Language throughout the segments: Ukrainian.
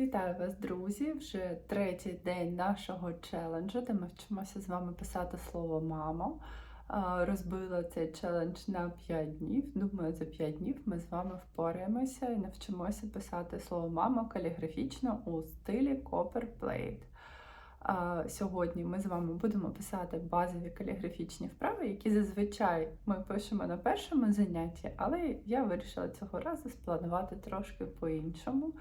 Вітаю вас, друзі! Вже третій день нашого челенджу, де ми вчимося з вами писати слово мамо. Розбила цей челендж на 5 днів. Думаю, за 5 днів ми з вами впораємося і навчимося писати слово мама каліграфічно у стилі Copper Plate. А, Сьогодні ми з вами будемо писати базові каліграфічні вправи, які зазвичай ми пишемо на першому занятті, але я вирішила цього разу спланувати трошки по-іншому.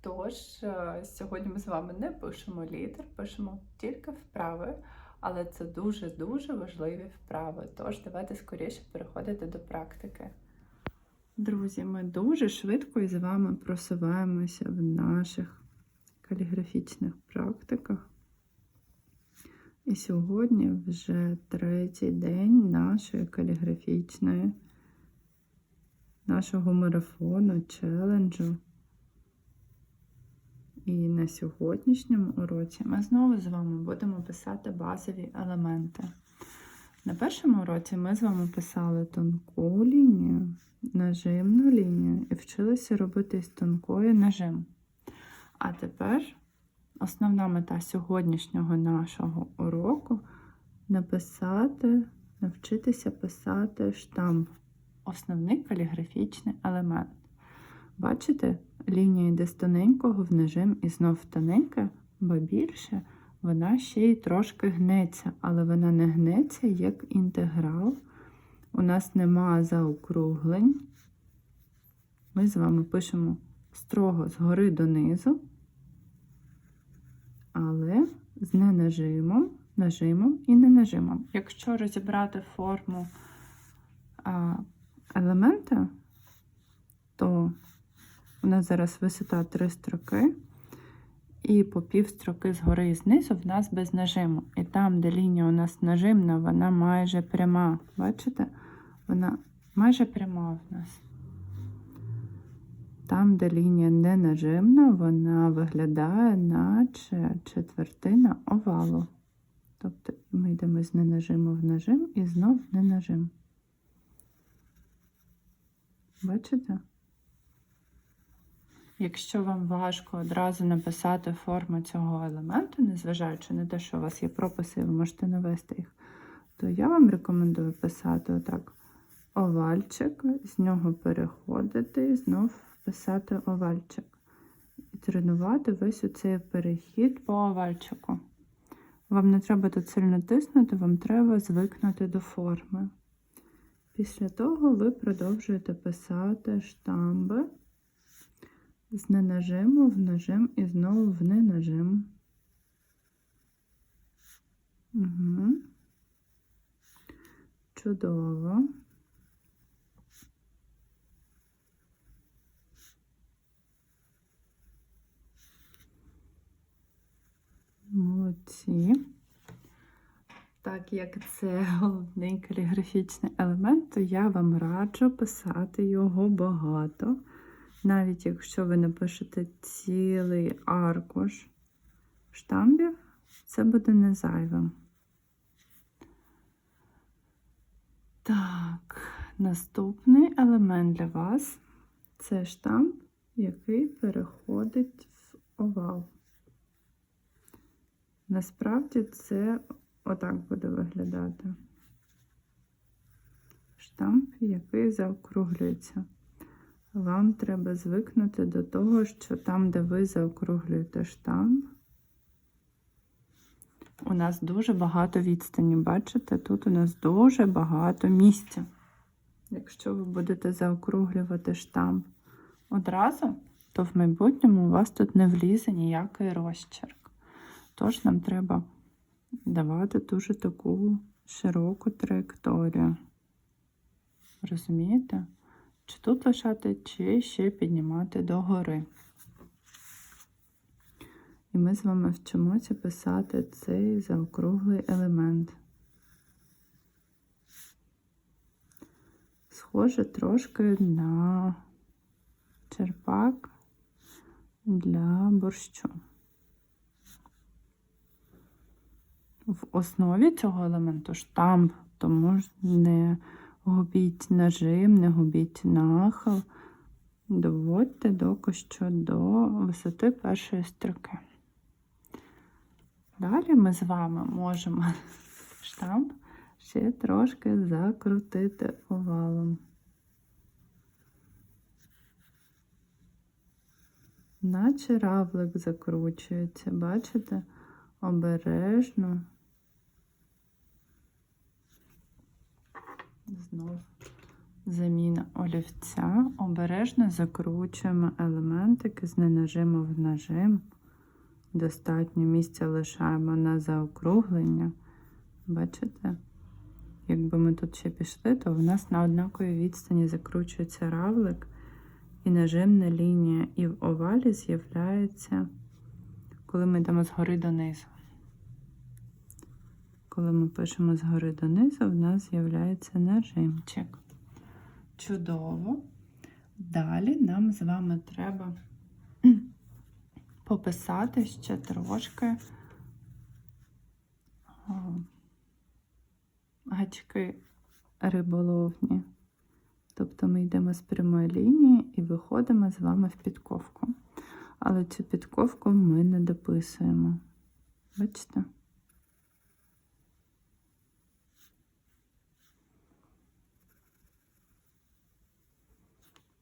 Тож е, сьогодні ми з вами не пишемо літер, пишемо тільки вправи, але це дуже-дуже важливі вправи. Тож давайте скоріше переходити до практики. Друзі, ми дуже швидко із вами просуваємося в наших каліграфічних практиках. І сьогодні вже третій день нашої каліграфічної, нашого марафону, челенджу. І на сьогоднішньому уроці ми знову з вами будемо писати базові елементи. На першому уроці ми з вами писали тонку лінію, нажимну лінію і вчилися робити з тонкою нажим. А тепер основна мета сьогоднішнього нашого уроку написати, навчитися писати штамп, основний каліграфічний елемент. Бачите, лінія йде з тоненького в нажим і знов в тоненьке, бо більше вона ще й трошки гнеться, але вона не гнеться як інтеграл. У нас нема заокруглень. Ми з вами пишемо строго згори донизу, але з ненажимом, нажимом і ненажимом. Якщо розібрати форму елемента, нас зараз висота 3 строки, і по пів строки згори і знизу в нас без нажиму. І там, де лінія у нас нажимна, вона майже пряма. Бачите? Вона майже пряма в нас. Там, де лінія не нажимна, вона виглядає, наче четвертина овалу. Тобто ми йдемо з ненажиму в нажим і знов в ненажим. Бачите? Якщо вам важко одразу написати форму цього елементу, незважаючи на те, що у вас є прописи, ви можете навести їх, то я вам рекомендую писати отак овальчик, з нього переходити і знов писати овальчик. І тренувати весь оцей перехід по овальчику. Вам не треба тут сильно тиснути, вам треба звикнути до форми. Після того ви продовжуєте писати штамби з ненажиму в нажим і знову в ненажим. Угу. Чудово. Молодці. Так як це головний каліграфічний елемент, то я вам раджу писати його багато. Навіть якщо ви напишете цілий аркуш штамбів, це буде не зайвим. Так, наступний елемент для вас це штамп, який переходить в овал. Насправді це отак буде виглядати. Штамп, який заокруглюється. Вам треба звикнути до того, що там, де ви заокруглюєте штамп, у нас дуже багато відстані. Бачите, тут у нас дуже багато місця. Якщо ви будете заокруглювати штамп одразу, то в майбутньому у вас тут не влізе ніякий розчерк. Тож нам треба давати дуже таку широку траєкторію. Розумієте? Чи тут лишати, чи ще піднімати догори. І ми з вами вчимося писати цей заокруглий елемент. Схоже трошки на черпак для борщу. В основі цього елементу штамп, тому не губіть нажим, не губіть нахил. доводьте доки що до висоти першої строки. Далі ми з вами можемо штамп ще трошки закрутити овалом. Наче равлик закручується, бачите? Обережно. Знов заміна олівця. Обережно закручуємо елементики з ненажиму в нажим. Достатньо місця лишаємо на заокруглення. Бачите? Якби ми тут ще пішли, то в нас на однаковій відстані закручується равлик, і нажимна лінія, і в овалі з'являється, коли ми йдемо згори донизу. Коли ми пишемо згори донизу, в нас з'являється нажимчик. Чудово. Далі нам з вами треба пописати ще трошки гачки риболовні. Тобто ми йдемо з прямої лінії і виходимо з вами в підковку. Але цю підковку ми не дописуємо. Бачите?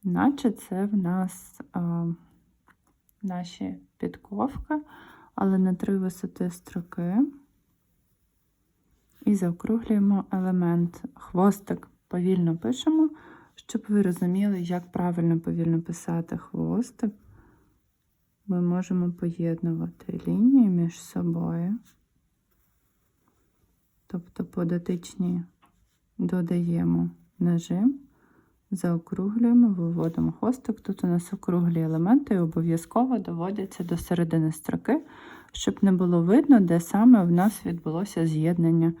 Наче це в нас а, наші підковки, але на три висоти строки. І заокруглюємо елемент. Хвостик повільно пишемо, щоб ви розуміли, як правильно повільно писати хвостик. Ми можемо поєднувати лінії між собою. Тобто по додаємо нажим, заокруглюємо, виводимо хвостик. Тут у нас округлі елементи і обов'язково доводяться до середини строки, щоб не було видно, де саме в нас відбулося з'єднання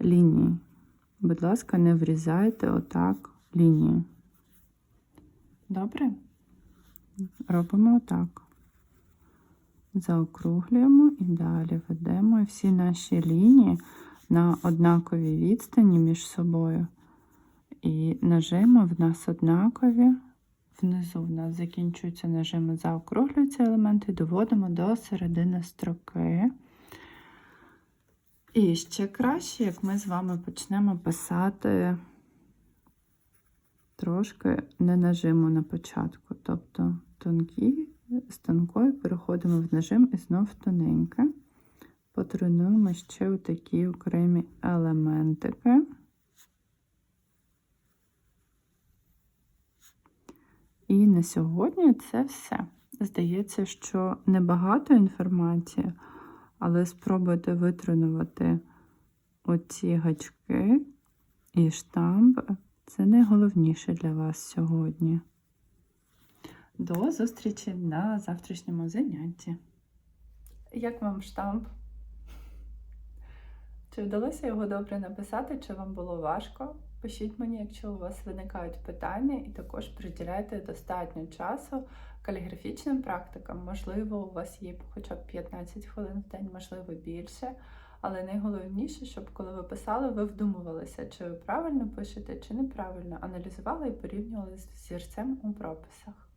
ліній. Будь ласка, не врізайте отак лінії. Добре? Робимо отак. Заокруглюємо і далі ведемо всі наші лінії на однаковій відстані між собою. І нажими в нас однакові. Внизу в нас закінчуються нажими, заокруглюються елементи, доводимо до середини строки. І ще краще, як ми з вами почнемо писати трошки не нажиму на початку. Тобто тонкі, з тонкої переходимо в нажим і знов тоненьке. Потренуємо ще такі окремі елементики. І на сьогодні це все. Здається, що небагато інформації, але спробуйте витренувати оці гачки і штамп. Це найголовніше для вас сьогодні. До зустрічі на завтрашньому занятті. Як вам штамп? Чи вдалося його добре написати, чи вам було важко? Пишіть мені, якщо у вас виникають питання, і також приділяйте достатньо часу каліграфічним практикам. Можливо, у вас є хоча б 15 хвилин в день, можливо, більше. Але найголовніше, щоб коли ви писали, ви вдумувалися, чи ви правильно пишете, чи неправильно, аналізували і порівнювали з зірцем у прописах.